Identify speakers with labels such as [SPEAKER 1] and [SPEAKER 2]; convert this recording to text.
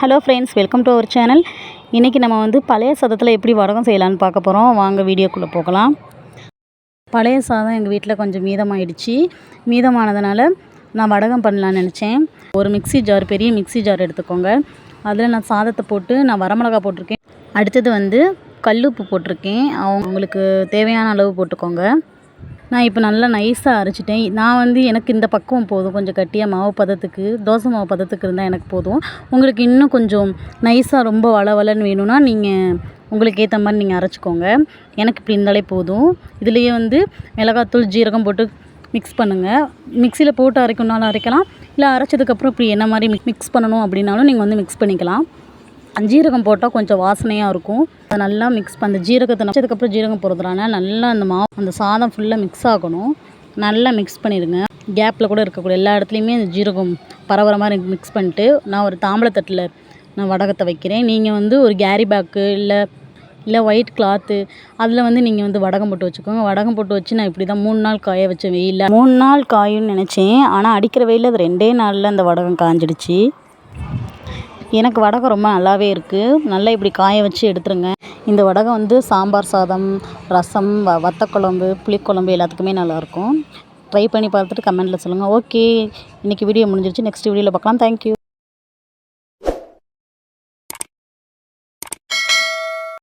[SPEAKER 1] Hello friends welcome to our channel இன்றைக்கி நம்ம வந்து பழைய சாதத்தில் எப்படி வடகம் செய்யலான்னு பார்க்க போகிறோம் வாங்க வீடியோக்குள்ளே போகலாம். பழைய சாதம் எங்கள் வீட்டில் கொஞ்சம் மீதமாயிடுச்சு. மீதமானதுனால நான் வடகம் பண்ணலான்னு நினச்சேன். ஒரு மிக்ஸி ஜார் பெரிய மிக்ஸி ஜார் எடுத்துக்கோங்க. அதில் நான் சாதத்தை போட்டு நான் வரமிளகா போட்டிருக்கேன். அடுத்தது வந்து கல்லுப்பு போட்டிருக்கேன். அவங்க உங்களுக்கு தேவையான அளவு போட்டுக்கோங்க. நான் இப்போ நல்லா நைஸாக அரைச்சிட்டேன். நான் வந்து எனக்கு இந்த பக்குவம் போதும். கொஞ்சம் கட்டியாக மாவு பதத்துக்கு தோசை மாவு பதத்துக்கு இருந்தால் எனக்கு போதும். உங்களுக்கு இன்னும் கொஞ்சம் நைஸாக ரொம்ப வளவலன்னு வேணும்னா நீங்கள் உங்களுக்கு ஏற்ற மாதிரி நீங்கள் அரைச்சிக்கோங்க. எனக்கு இப்படி இருந்தாலே போதும். இதுலேயே வந்து மிளகாத்தூள் ஜீரகம் போட்டு மிக்ஸ் பண்ணுங்கள் மிக்சியில் போட்டு அரைக்கணுனாலும் அரைக்கலாம். இல்லை அரைச்சதுக்கப்புறம் இப்படி என்ன மாதிரி மிக் மிக்ஸ் பண்ணணும் அப்படின்னாலும் நீங்கள் வந்து மிக்ஸ் பண்ணிக்கலாம். ஜீரகம் போட்டால் கொஞ்சம் வாசனையாக இருக்கும். அதை நல்லா மிக்ஸ் பண்ண. ஜீரகத்தை நச்சதுக்கப்புறம் ஜீரகம் போடுறதுனால நல்லா அந்த மாவு அந்த சாதம் ஃபுல்லாக மிக்ஸ் ஆகணும். நல்லா மிக்ஸ் பண்ணிடுங்க. கேப்பில் கூட இருக்கக்கூடிய எல்லா இடத்துலையுமே அந்த ஜீரகம் பரவுற மாதிரி மிக்ஸ் பண்ணிட்டு நான் ஒரு தாம்பளத்தட்டில் நான் வடகத்தை வைக்கிறேன். நீங்கள் வந்து ஒரு கேரி பேக்கு இல்லை இல்லை ஒயிட் கிளாத்து அதில் வந்து நீங்கள் வந்து வடகம் போட்டு வச்சுக்கோங்க. வடகம் போட்டு வச்சு நான் இப்படி தான் மூணு நாள் காய வச்சேன் வெயிலில். மூணு நாள் காயும்னு நினச்சேன். ஆனால் அடிக்கிற வெயிலில் அது ரெண்டே நாளில் அந்த வடகம் காஞ்சிடுச்சு. எனக்கு வடகம் ரொம்ப நல்லாவே இருக்குது நல்லா இப்படி காய வச்சு எடுத்துருங்க. இந்த வடகம் வந்து சாம்பார் சாதம் ரசம் வ வத்தக்குழம்பு புளிக்குழம்பு எல்லாத்துக்குமே நல்லாயிருக்கும் ட்ரை பண்ணி பார்த்துட்டு கமெண்ட்டில் சொல்லுங்கள் ஓகே இன்றைக்கி வீடியோ முடிஞ்சிருச்சு. நெக்ஸ்ட் வீடியோவில் பார்க்கலாம். தேங்க்யூ